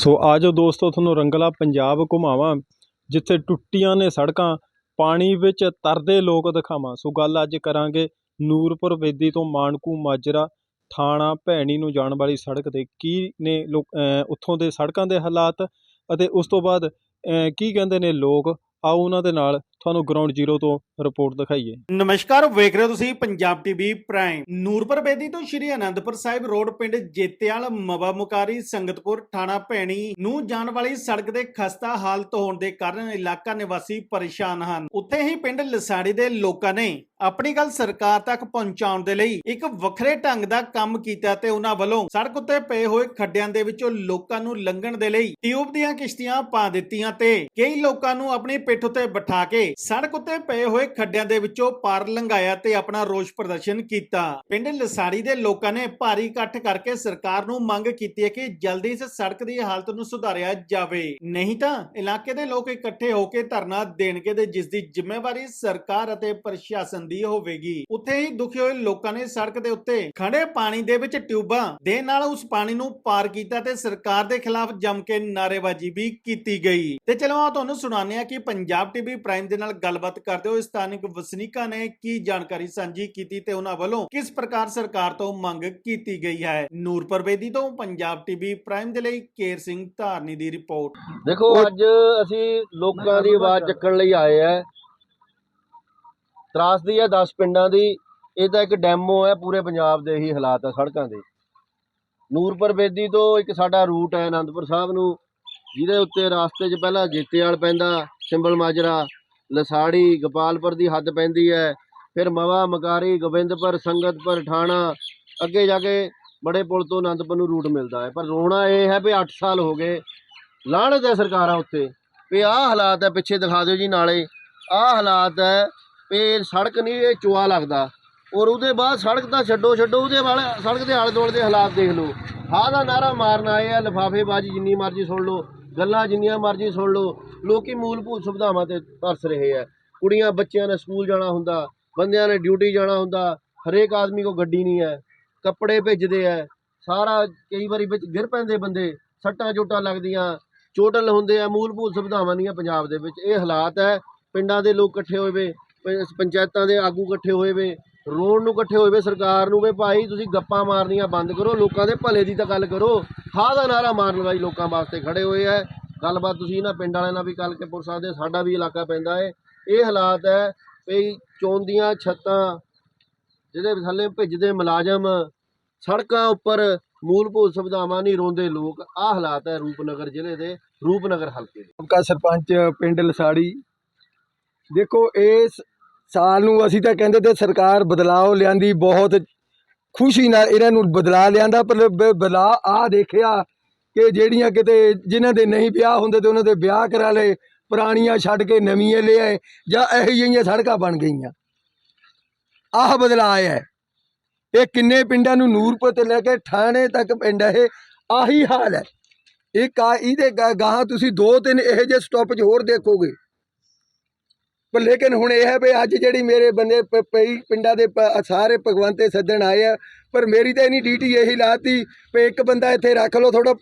ਸੋ ਆਜੋ ਦੋਸਤੋ, ਤੁਹਾਨੂੰ ਰੰਗਲਾ ਪੰਜਾਬ ਘੁਮਾਵਾਂ, ਜਿੱਥੇ ਟੁੱਟੀਆਂ ਨੇ ਸੜਕਾਂ, ਪਾਣੀ ਵਿੱਚ ਤਰਦੇ ਲੋਕ ਦਿਖਾਵਾਂ। ਸੋ ਗੱਲ ਅੱਜ ਕਰਾਂਗੇ ਨੂਰਪੁਰ ਬੇਦੀ ਤੋਂ ਮਾਨਕੂ ਮਾਜਰਾ ਥਾਣਾ ਭੈਣੀ ਨੂੰ ਜਾਣ ਵਾਲੀ ਸੜਕ ਤੇ। ਕੀ ਨੇ ਲੋਕ ਉੱਥੋਂ ਦੇ ਸੜਕਾਂ ਦੇ ਹਾਲਾਤ ਅਤੇ ਉਸ ਤੋਂ ਬਾਅਦ ਕੀ ਕਹਿੰਦੇ ਨੇ ਲੋਕ? ਆਓ ਉਹਨਾਂ ਦੇ ਨਾਲ ਤੁਹਾਨੂੰ ਗਰਾਊਂਡ ਜ਼ੀਰੋ ਤੋਂ ਰਿਪੋਰਟ ਦਿਖਾਈਏ। ਨਮਸਕਾਰ, ਵੇਖ ਰਹੇ ਹੋ ਤੁਸੀਂ ਪੰਜਾਬ ਟੀਵੀ ਪ੍ਰਾਈਮ ਨੂਰਪੁਰ ਬੇਦੀ ਤੋਂ ਸ਼੍ਰੀ ਅਨੰਦਪੁਰ ਸਾਹਿਬ ਰੋਡ ਪਿੰਡ ਜੇਤੇਵਾਲ ਮਵਾ ਮੁਕਾਰੀ ਸੰਗਤਪੁਰ ਥਾਣਾ ਭੈਣੀ ਨੂੰ ਜਾਣ ਵਾਲੀ ਸੜਕ ਦੇ ਖਸਤਾ ਹਾਲਤ ਹੋਣ ਦੇ ਕਾਰਨ ਇਲਾਕਾ ਨਿਵਾਸੀ ਪਰੇਸ਼ਾਨ ਹਨ। ਉੱਥੇ ਹੀ ਪਿੰਡ ਲਸਾੜੀ ਦੇ ਲੋਕਾਂ ਨੇ ਆਪਣੀ ਗੱਲ ਸਰਕਾਰ ਤੱਕ ਪਹੁੰਚਾਉਣ ਦੇ ਲਈ ਇੱਕ ਵੱਖਰੇ ਢੰਗ ਦਾ ਕੰਮ ਕੀਤਾ ਤੇ ਉਹਨਾਂ ਵੱਲੋਂ ਸੜਕ ਉੱਤੇ ਪਏ ਹੋਏ ਖੱਡਿਆਂ ਦੇ ਵਿੱਚੋਂ ਲੋਕਾਂ ਨੂੰ ਲੰਘਣ ਦੇ ਲਈ ਟਿਊਬ ਦੀਆਂ ਕਿਸ਼ਤੀਆਂ ਪਾ ਦਿੱਤੀਆਂ ਤੇ ਕਈ ਲੋਕਾਂ ਨੂੰ ਆਪਣੀ ਪਿੱਠ ਉੱਤੇ ਬਿਠਾ ਕੇ ਸੜਕ ਉੱਤੇ ਪਏ ਹੋਏ ਖੱਡਿਆਂ ਦੇ ਵਿੱਚੋਂ ਪਾਰ ਲੰਘਾਇਆ ਤੇ ਆਪਣਾ ਰੋਸ ਪ੍ਰਦਰਸ਼ਨ ਕੀਤਾ। ਪਿੰਡ ਲਸਾੜੀ ਦੇ ਲੋਕਾਂ ਨੇ ਭਾਰੀ ਇਕੱਠ ਕਰਕੇ ਸਰਕਾਰ ਨੂੰ ਮੰਗ ਕੀਤੀ ਹੈ ਕਿ ਜਲਦੀ ਇਸ ਸੜਕ ਦੀ ਹਾਲਤ ਨੂੰ ਸੁਧਾਰਿਆ ਜਾਵੇ। ਨਹੀਂ ਤਾਂ ਇਲਾਕੇ ਦੇ ਲੋਕ ਇਕੱਠੇ ਹੋ ਕੇ ਧਰਨਾ ਦੇਣਗੇ ਤੇ ਜਿਸ ਦੀ ਜ਼ਿੰਮੇਵਾਰੀ ਸਰਕਾਰ ਅਤੇ ਪ੍ਰਸ਼ਾਸਨ ਦੀ ਹੋਵੇਗੀ। ਉੱਥੇ ਹੀ ਦੁਖੀ ਹੋਏ ਲੋਕਾਂ ਨੇ ਸੜਕ ਦੇ ਉੱਤੇ ਖੜੇ ਪਾਣੀ ਦੇ ਵਿੱਚ ਟਿਊਬਾਂ ਦੇ ਨਾਲ ਉਸ ਪਾਣੀ ਨੂੰ ਪਾਰ ਕੀਤਾ ਤੇ ਸਰਕਾਰ ਦੇ ਖਿਲਾਫ ਜੰਮ ਕੇ ਨਾਅਰੇਬਾਜ਼ੀ ਵੀ ਕੀਤੀ ਗਈ। ਤੇ ਚਲੋ ਆ ਤੁਹਾਨੂੰ ਸੁਣਾਉਂਦੇ ਹਾਂ ਕਿ ਪੰਜਾਬ ਟੀਵੀ ਪ੍ਰਾਈਮ ਦੇ ਨਾਲ ਗੱਲਬਾਤ ਕਰਦੇ ਹੋਏ ਸਥਾਨਕ ਵਸਨੀਕਾਂ ਨੇ ਕੀ ਜਾਣਕਾਰੀ ਸਾਂਝੀ ਕੀਤੀ ਤੇ ਉਹਨਾਂ ਵੱਲੋਂ ਕਿਸ ਪ੍ਰਕਾਰ ਸਰਕਾਰ ਤੋਂ ਮੰਗ ਕੀਤੀ ਗਈ ਹੈ? ਨੂਰਪੁਰ ਬੇਦੀ ਤੋਂ ਪੰਜਾਬ ਟੀਵੀ ਪ੍ਰਾਈਮ ਦੇ ਲਈ ਕੇਰ ਸਿੰਘ ਧਾਰਨੀ ਦੀ ਰਿਪੋਰਟ। ਦੇਖੋ ਅੱਜ ਅਸੀਂ ਲੋਕਾਂ ਦੀ ਆਵਾਜ਼ ਚੱਕਣ ਲਈ ਆਏ ਆ। ਤਰਾਸਦੀ ਹੈ 10 ਪਿੰਡਾਂ ਦੀ। ਇਹ ਤਾਂ ਇੱਕ ਡੈਮੋ ਹੈ ਪੂਰੇ ਪੰਜਾਬ ਦੇ ਹੀ ਹਾਲਾਤ ਆ ਸੜਕਾਂ ਦੇ। ਨੂਰਪੁਰ ਬੇਦੀ ਤੋਂ ਇੱਕ ਸਾਡਾ ਰੂਟ ਹੈ ਆਨੰਦਪੁਰ ਸਾਹਿਬ ਨੂੰ ਜਿਹਦੇ ਉੱਤੇ ਰਾਸਤੇ 'ਚ ਪਹਿਲਾਂ ਜੇਤੇਵਾਲ ਪੈਂਦਾ ਸਿੰਬਲ ਮਾਜਰਾ ਲਸਾੜੀ ਗੋਪਾਲਪੁਰ ਦੀ ਹੱਦ ਪੈਂਦੀ ਹੈ। ਫਿਰ ਮਵਾ ਮਕਾਰੀ ਗੋਬਿੰਦਪੁਰ ਸੰਗਤਪੁਰ ਠਾਣਾ। ਅੱਗੇ ਜਾ ਕੇ ਬੜੇ ਪੁਲ ਤੋਂ ਆਨੰਦਪੁਰ ਨੂੰ ਰੂਟ ਮਿਲਦਾ ਹੈ। ਪਰ ਰੋਣਾ ਇਹ ਹੈ ਵੀ 8 ਸਾਲ ਹੋ ਗਏ। ਲਾਹਣਤ ਹੈ ਸਰਕਾਰਾਂ ਉੱਤੇ। ਵੀ ਆਹ ਹਾਲਾਤ ਹੈ, ਪਿੱਛੇ ਦਿਖਾ ਦਿਓ ਜੀ ਨਾਲੇ। ਆਹ ਹਾਲਾਤ ਹੈ ਵੀ ਸੜਕ ਨਹੀਂ, ਇਹ ਚੁਆ ਲੱਗਦਾ। ਔਰ ਉਹਦੇ ਬਾਅਦ ਸੜਕ ਤਾਂ ਛੱਡੋ ਛੱਡੋ, ਉਹਦੇ ਵਾਲੇ ਸੜਕ ਦੇ ਆਲੇ ਦੁਆਲੇ ਦੇ ਹਾਲਾਤ ਦੇਖ ਲਓ। ਹਾਂ ਦਾ ਨਾਰਾ ਮਾਰਨ ਆਏ ਆ, ਲਿਫਾਫੇਬਾਜ਼ੀ ਜਿੰਨੀ ਮਰਜ਼ੀ ਸੁਣ ਲਓ, ਗੱਲਾਂ ਜਿੰਨੀਆਂ ਮਰਜ਼ੀ ਸੁਣ ਲਓ। ਲੋਕੀ ਮੂਲਭੂਤ ਸੁਵਿਧਾਵਾਂ ਤੇ ਤਰਸ ਰਹੇ ਆ। ਕੁੜੀਆਂ ਬੱਚਿਆਂ ਨੇ ਸਕੂਲ ਜਾਣਾ ਹੁੰਦਾ, ਬੰਦਿਆਂ ਨੇ ਡਿਊਟੀ ਜਾਣਾ ਹੁੰਦਾ, ਹਰੇਕ ਆਦਮੀ ਕੋ ਗੱਡੀ ਨਹੀਂ ਹੈ, ਕੱਪੜੇ ਭੇਜਦੇ ਆ, ਸਾਰਾ ਕਈ ਵਾਰੀ ਵਿੱਚ ਗਿਰ ਪੈਂਦੇ ਬੰਦੇ, ਸੱਟਾਂ ਚੋਟਾਂ ਲੱਗਦੀਆਂ, ਚੋਟਲ ਹੁੰਦੇ ਆ, ਮੂਲਭੂਤ ਸੁਵਿਧਾਵਾਂ ਨਹੀਂ ਪੰਜਾਬ ਦੇ ਵਿੱਚ। ਇਹ ਹਾਲਾਤ ਹੈ, ਪਿੰਡਾਂ ਦੇ ਲੋਕ ਇਕੱਠੇ ਹੋਏ ਵੇ ਪੰਚਾਇਤਾਂ ਦੇ ਆਗੂ ਇਕੱਠੇ ਹੋਏ ਵੇ, ਰੋਡ ਨੂੰ ਇਕੱਠੇ ਹੋਏ ਵੇ, ਸਰਕਾਰ ਨੂੰ ਵੀ, ਭਾਈ ਤੁਸੀਂ ਗੱਪਾਂ ਮਾਰਨੀਆਂ ਬੰਦ ਕਰੋ, ਲੋਕਾਂ ਦੇ ਭਲੇ ਦੀ ਤਾਂ ਗੱਲ ਕਰੋ। ਹਾਂ ਦਾ ਨਾਰਾ ਮਾਰਨ ਵਾਲੀ ਲੋਕਾਂ ਵਾਸਤੇ ਖੜੇ ਹੋਏ ਹੈ ਗੱਲਬਾਤ ਤੁਸੀਂ ਇਹਨਾਂ ਪਿੰਡ ਵਾਲਿਆਂ ਨਾਲ ਵੀ ਕਰਕੇ ਪੁੱਛ ਸਕਦੇ ਹੋ, ਸਾਡਾ ਵੀ ਇਲਾਕਾ ਪੈਂਦਾ ਹੈ ਇਹ ਹਾਲਾਤ ਹੈ ਵੀ ਚੋਂਦੀਆਂ ਛੱਤਾਂ ਜਿਹਦੇ ਥੱਲੇ ਭਿੱਜਦੇ ਮੁਲਾਜ਼ਮ ਸੜਕਾਂ ਉੱਪਰ ਮੂਲਭੂਤ ਸੁਵਿਧਾਵਾਂ ਨਹੀਂ ਰੋਂਦੇ ਲੋਕ ਆਹ ਹਾਲਾਤ ਹੈ ਰੂਪਨਗਰ ਜ਼ਿਲ੍ਹੇ ਦੇ ਰੂਪਨਗਰ ਹਲਕੇ ਦੇ। ਸਾਬਕਾ ਸਰਪੰਚ ਪਿੰਡ ਲਸਾੜੀ। ਦੇਖੋ ਇਸ ਸਾਲ ਨੂੰ ਅਸੀਂ ਤਾਂ ਕਹਿੰਦੇ ਤੇ ਸਰਕਾਰ ਬਦਲਾਅ ਲਿਆਂਦੀ ਬਹੁਤ ਖੁਸ਼ੀ ਨਾਲ ਇਹਨਾਂ ਨੂੰ ਬਦਲਾਅ ਲਿਆਂਦਾ ਪਰ ਬ- ਬਦਲਾਅ ਆ ਦੇਖਿਆ ਕਿ ਜਿਹੜੀਆਂ ਕਿਤੇ ਜਿਨ੍ਹਾਂ ਦੇ ਨਹੀਂ ਵਿਆਹ ਹੁੰਦੇ ਤੇ ਉਹਨਾਂ ਦੇ ਵਿਆਹ ਕਰਾ ਲਏ, ਪੁਰਾਣੀਆਂ ਛੱਡ ਕੇ ਨਵੀਆਂ ਲਿਆਏ ਜਾਂ ਇਹੋ ਜਿਹੀਆਂ ਸੜਕਾਂ ਬਣ ਗਈਆਂ। ਆਹ ਬਦਲਾਅ ਹੈ। ਇਹ ਕਿੰਨੇ ਪਿੰਡਾਂ ਨੂੰ ਨੂਰਪੁਰ ਤੋਂ ਲੈ ਕੇ ਥਾਣੇ ਤੱਕ ਪਿੰਡ ਇਹ, ਆਹੀ ਹਾਲ ਹੈ। ਇਹ ਕਾ, ਇਹਦੇ ਗਾ- ਗਾਹਾਂ ਤੁਸੀਂ ਦੋ ਤਿੰਨ ਇਹੋ ਜਿਹੇ ਸਟਾਪੇਜ ਹੋਰ ਦੇਖੋਗੇ। ਪਰ ਲੇਕਿਨ ਹੁਣ ਇਹ ਹੈ ਵੀ ਅੱਜ ਜਿਹੜੀ ਮੇਰੇ ਬੰਦੇ ਪ- ਪਈ ਪਿੰਡਾਂ ਦੇ ਸਾਰੇ ਭਗਵੰਤੇ ਸੱਦਣ ਆਏ ਆ ਪਰ ਮੇਰੀ ਤਾਂ ਇਨੀ ਡਿਊਟੀ ਇਹੀ ਲਾਤੀ ਵੀ ਇੱਕ ਬੰਦਾ ਇੱਥੇ ਰੱਖ ਲਓ ਥੋੜਾ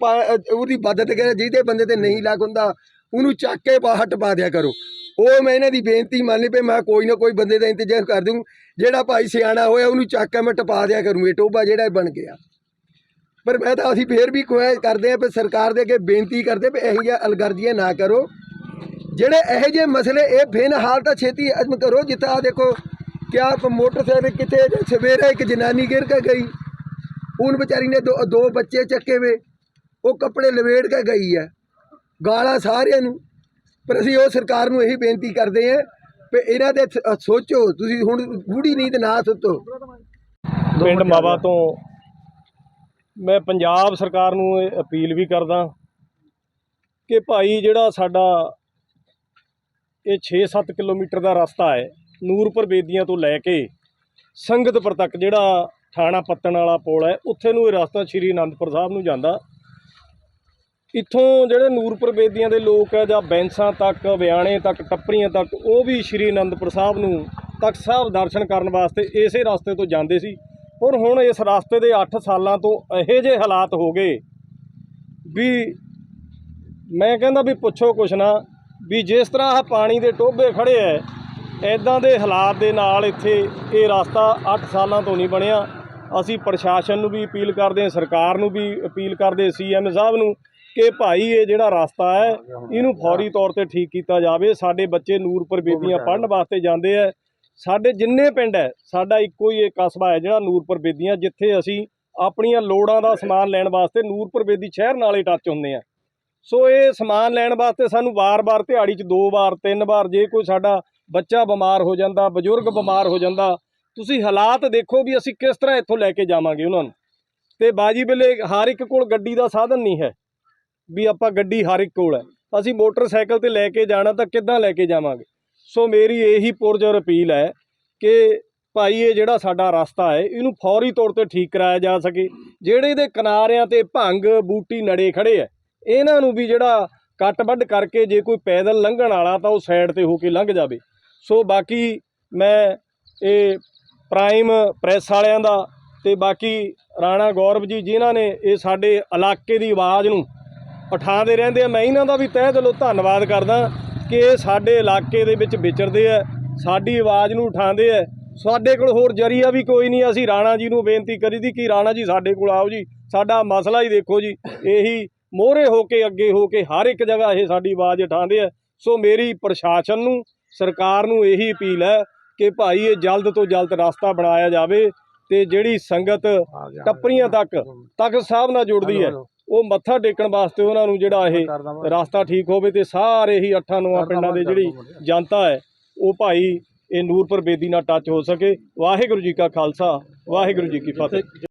ਉਹਦੀ ਮਦਦ ਕਰੇ, ਜਿਹਦੇ ਬੰਦੇ ਤੇ ਨਹੀਂ ਲੱਗ ਹੁੰਦਾ, ਉਹਨੂੰ ਚੱਕ ਕੇ ਬਾਹਰ ਟਪਾ ਦਿਆ ਕਰੋ। ਉਹ ਮੈਂ ਇਹਨਾਂ ਦੀ ਬੇਨਤੀ ਮੰਨ ਲਈ ਵੀ ਮੈਂ ਕੋਈ ਨਾ ਕੋਈ ਬੰਦੇ ਦਾ ਇੰਤਜ਼ਾਮ ਕਰ ਦੂੰ, ਜਿਹੜਾ ਭਾਈ ਸਿਆਣਾ ਹੋਇਆ ਉਹਨੂੰ ਚੱਕ ਕੇ ਮੈਂ ਟਪਾ ਦਿਆ ਕਰੂੰ, ਇਹ ਟੋਬਾ ਜਿਹੜਾ ਇਹ ਬਣ ਗਿਆ। ਪਰ ਮੈਂ ਤਾਂ ਅਸੀਂ ਫੇਰ ਵੀ ਕੋਈ ਕਰਦੇ ਆ ਵੀ ਸਰਕਾਰ ਦੇ ਅੱਗੇ ਬੇਨਤੀ ਕਰਦੇ ਵੀ ਇਹੋ ਜਿਹਾ ਅਲਗਰਜੀਆਂ ਨਾ ਕਰੋ। ਜਿਹੜੇ ਇਹੋ ਜਿਹੇ ਮਸਲੇ, ਇਹ ਫਿਨ ਹਾਲ ਤਾਂ ਛੇਤੀ ਅਜ਼ਮ ਕਰੋ, ਜਿੱਥੇ ਆਹ ਦੇਖੋ ਕਿਆ ਪ- ਮੋਟਰਸਾਈਕਲ ਕਿਤੇ ਸਵੇਰੇ ਇੱਕ ਜਨਾਨੀ ਗਿਰ ਕੇ ਗਈ। ਉਹਨ ਵਿਚਾਰੀ ਨੇ ਦੋ ਦੋ ਬੱਚੇ ਚੱਕੇ ਵੇ। ਉਹ ਕੱਪੜੇ ਲਵੇੜ ਕੇ ਗਈ ਹੈ ਗਾਲਾਂ ਸਾਰਿਆਂ ਨੂੰ। ਪਰ ਅਸੀਂ ਉਹ ਸਰਕਾਰ ਨੂੰ ਇਹੀ ਬੇਨਤੀ ਕਰਦੇ ਹਾਂ ਵੀ ਇਹਨਾਂ ਦੇ ਸੋਚੋ, ਤੁਸੀਂ ਹੁਣ ਗੂੜੀ ਨੀਂਦ ਨਾ ਸੁੱਤੋ। ਪਿੰਡ ਮਾਵਾ ਤੋਂ ਮੈਂ ਪੰਜਾਬ ਸਰਕਾਰ ਨੂੰ ਇਹ ਅਪੀਲ ਵੀ ਕਰਦਾ ਕਿ ਭਾਈ ਜਿਹੜਾ ਸਾਡਾ ਇਹ 6-7 ਕਿਲੋਮੀਟਰ ਦਾ ਰਸਤਾ ਹੈ ਨੂਰਪੁਰ ਬੇਦੀਆਂ ਤੋਂ ਲੈ ਕੇ ਸੰਗਤਪੁਰ ਤੱਕ ਜਿਹੜਾ ਥਾਣਾ ਪੱਤਣ ਵਾਲਾ ਪੁਲ ਹੈ, ਉੱਥੇ ਨੂੰ ਇਹ ਰਸਤਾ ਸ਼੍ਰੀ ਅਨੰਦਪੁਰ ਸਾਹਿਬ ਨੂੰ ਜਾਂਦਾ। ਇੱਥੋਂ ਜਿਹੜੇ ਨੂਰਪੁਰ ਬੇਦੀਆਂ ਦੇ ਲੋਕ ਹੈ ਜਾਂ ਬੈਂਸਾਂ ਤੱਕ, ਵਿਆਣੇ ਤੱਕ, ਟੱਪਰੀਆਂ ਤੱਕ, ਉਹ ਵੀ ਸ਼੍ਰੀ ਅਨੰਦਪੁਰ ਸਾਹਿਬ ਨੂੰ ਤਖਤ ਸਾਹਿਬ ਦਰਸ਼ਨ ਕਰਨ ਵਾਸਤੇ ਇਸੇ ਰਸਤੇ ਤੋਂ ਜਾਂਦੇ ਸੀ। ਪਰ ਹੁਣ ਇਸ ਰਸਤੇ ਦੇ 8 ਸਾਲਾਂ ਤੋਂ ਇਹੋ ਜਿਹੇ ਹਾਲਾਤ ਹੋ ਗਏ ਵੀ ਮੈਂ ਕਹਿੰਦਾ ਵੀ ਪੁੱਛੋ ਕੁਛ ਨਾ ਵੀ ਜਿਸ ਤਰ੍ਹਾਂ ਆਹ ਪਾਣੀ ਦੇ ਟੋਭੇ ਖੜੇ ਐ ਐਦਾਂ ਦੇ ਹਾਲਾਤ ਦੇ ਨਾਲ ਇੱਥੇ ਇਹ ਰਸਤਾ 8 ਸਾਲਾਂ ਤੋਂ ਨਹੀਂ ਬਣਿਆ। ਅਸੀਂ ਪ੍ਰਸ਼ਾਸਨ ਨੂੰ ਵੀ ਅਪੀਲ ਕਰਦੇ ਹਾਂ ਸਰਕਾਰ ਨੂੰ ਵੀ ਅਪੀਲ ਕਰਦੇ ਸੀਐਮ ਸਾਹਿਬ ਨੂੰ ਕਿ ਭਾਈ ਇਹ ਜਿਹੜਾ ਰਸਤਾ ਹੈ ਇਹਨੂੰ ਫੌਰੀ ਤੌਰ ਤੇ ਠੀਕ ਕੀਤਾ ਜਾਵੇ। ਸਾਡੇ ਬੱਚੇ ਨੂਰਪੁਰ ਬੇਦੀਆਂ ਪੜ੍ਹਨ ਵਾਸਤੇ ਜਾਂਦੇ ਐ ਸਾਡੇ ਜਿੰਨੇ ਪਿੰਡ ਹੈ ਸਾਡਾ ਇੱਕੋ ਹੀ ਇਹ ਕਸਬਾ ਹੈ ਜਿਹੜਾ ਨੂਰਪੁਰ ਬੇਦੀਆਂ ਜਿੱਥੇ ਅਸੀਂ ਆਪਣੀਆਂ ਲੋੜਾਂ ਦਾ ਸਮਾਨ ਲੈਣ ਵਾਸਤੇ ਨੂਰਪੁਰ ਬੇਦੀ ਸ਼ਹਿਰ ਨਾਲ ਹੀ ਟੱਚ ਹੁੰਦੇ ਆ। ਸੋ ਇਹ ਸਮਾਨ ਲੈਣ ਵਾਸਤੇ ਸਾਨੂੰ ਵਾਰ-ਵਾਰ ਦਿਹਾੜੀ 'ਚ ਦੋ ਵਾਰ ਤਿੰਨ ਵਾਰ ਜੇ ਕੋਈ ਸਾਡਾ ਬੱਚਾ ਬਿਮਾਰ ਹੋ ਜਾਂਦਾ, ਬਜ਼ੁਰਗ ਬਿਮਾਰ ਹੋ ਜਾਂਦਾ, ਤੁਸੀਂ ਹਾਲਾਤ ਦੇਖੋ ਵੀ ਅਸੀਂ ਕਿਸ ਤਰ੍ਹਾਂ ਇੱਥੋਂ ਲੈ ਕੇ ਜਾਵਾਂਗੇ ਉਹਨਾਂ ਨੂੰ। ਤੇ ਬਾਜੀ ਵੇਲੇ ਹਰ ਇੱਕ ਕੋਲ ਗੱਡੀ ਦਾ ਸਾਧਨ ਨਹੀਂ ਹੈ ਵੀ ਆਪਾਂ ਗੱਡੀ ਹਰ ਇੱਕ ਕੋਲ ਹੈ। ਅਸੀਂ ਮੋਟਰਸਾਈਕਲ ਤੇ ਲੈ ਕੇ ਜਾਣਾ ਤਾਂ ਕਿੱਦਾਂ ਲੈ ਕੇ ਜਾਵਾਂਗੇ? ਸੋ ਮੇਰੀ ਇਹੀ ਪੁਰਜੋਰ ਅਪੀਲ ਹੈ ਕਿ ਭਾਈ, ਇਹ ਜਿਹੜਾ ਸਾਡਾ ਰਸਤਾ ਹੈ, ਇਹਨੂੰ ਫੌਰੀ ਤੌਰ ਤੇ ਠੀਕ ਕਰਾਇਆ ਜਾ ਸਕੇ। ਜਿਹੜੇ ਇਹਦੇ ਕਿਨਾਰਿਆਂ ਤੇ ਭੰਗ, ਬੂਟੀ, ਨੜੇ ਖੜੇ ਹੈ, ਇਹਨਾਂ ਨੂੰ ਵੀ ਜਿਹੜਾ ਕੱਟ ਵੱਢ ਕਰਕੇ ਜੇ ਕੋਈ ਪੈਦਲ ਲੰਘਣ ਵਾਲਾ ਤਾਂ ਉਹ ਸਾਈਡ ਤੇ ਹੋ ਕੇ ਲੰਘ ਜਾਵੇ। ਸੋ ਬਾਕੀ ਮੈਂ ਇਹ ਪ੍ਰਾਈਮ ਪ੍ਰੈਸ ਵਾਲਿਆਂ ਦਾ ਤੇ ਬਾਕੀ ਰਾਣਾ ਗੌਰਵ ਜੀ ਜਿਨ੍ਹਾਂ ਨੇ ਇਹ ਸਾਡੇ ਇਲਾਕੇ ਦੀ ਆਵਾਜ਼ ਨੂੰ ਉਠਾਉਂਦੇ ਰਹਿੰਦੇ ਆ, ਮੈਂ ਇਹਨਾਂ ਦਾ ਵੀ ਤਹਿ ਦਿਲੋਂ ਧੰਨਵਾਦ ਕਰਦਾ ਕਿ ਇਹ ਸਾਡੇ ਇਲਾਕੇ ਦੇ ਵਿੱਚ ਵਿਚਰਦੇ ਆ, ਸਾਡੀ ਆਵਾਜ਼ ਨੂੰ ਉਠਾਉਂਦੇ ਆ। ਸਾਡੇ ਕੋਲ ਹੋਰ ਜਰੀਆ ਵੀ ਕੋਈ ਨਹੀਂ ਅਸੀਂ ਰਾਣਾ ਜੀ ਨੂੰ ਬੇਨਤੀ ਕਰੀ ਦੀ ਕਿ ਰਾਣਾ ਜੀ ਸਾਡੇ ਕੋਲ ਆਓ ਜੀ, ਸਾਡਾ ਮਸਲਾ ਹੀ ਦੇਖੋ ਜੀ, ਇਹੀ ਮੋਹਰੇ ਹੋ ਕੇ ਅੱਗੇ ਹੋ ਕੇ ਹਰ ਇੱਕ ਜਗ੍ਹਾ ਇਹ ਸਾਡੀ ਆਵਾਜ਼ ਉਠਾਉਂਦੇ ਆ। ਸੋ ਮੇਰੀ ਪ੍ਰਸ਼ਾਸਨ ਨੂੰ ਸਰਕਾਰ ਨੂੰ ਇਹੀ ਅਪੀਲ ਹੈ ਕਿ ਭਾਈ ਇਹ ਜਲਦ ਤੋਂ ਜਲਦ ਰਸਤਾ ਬਣਾਇਆ ਜਾਵੇ ਤੇ ਜਿਹੜੀ ਸੰਗਤ ਟੱਪਰੀਆਂ ਤੱਕ ਤਖਤ ਸਾਹਿਬ ਨਾਲ ਜੁੜਦੀ ਹੈ। ਉਹ ਮੱਥਾ ਟੇਕਣ ਵਾਸਤੇ ਉਹਨਾਂ ਨੂੰ ਜਿਹੜਾ ਇਹ ਰਸਤਾ ਠੀਕ ਹੋਵੇ ਤੇ ਸਾਰੇ ਹੀ ਅੱਠਾਂ ਨੌਆਂ ਪਿੰਡਾਂ ਦੇ ਜਿਹੜੀ ਜਨਤਾ ਹੈ ਉਹ ਭਾਈ ਇਹ ਨੂਰਪੁਰ ਬੇਦੀ ਨਾਲ ਟੱਚ ਹੋ ਸਕੇ। ਵਾਹਿਗੁਰੂ ਜੀ ਕਾ ਖਾਲਸਾ ਵਾਹਿਗੁਰੂ ਜੀ ਕੀ ਫਤਿਹ।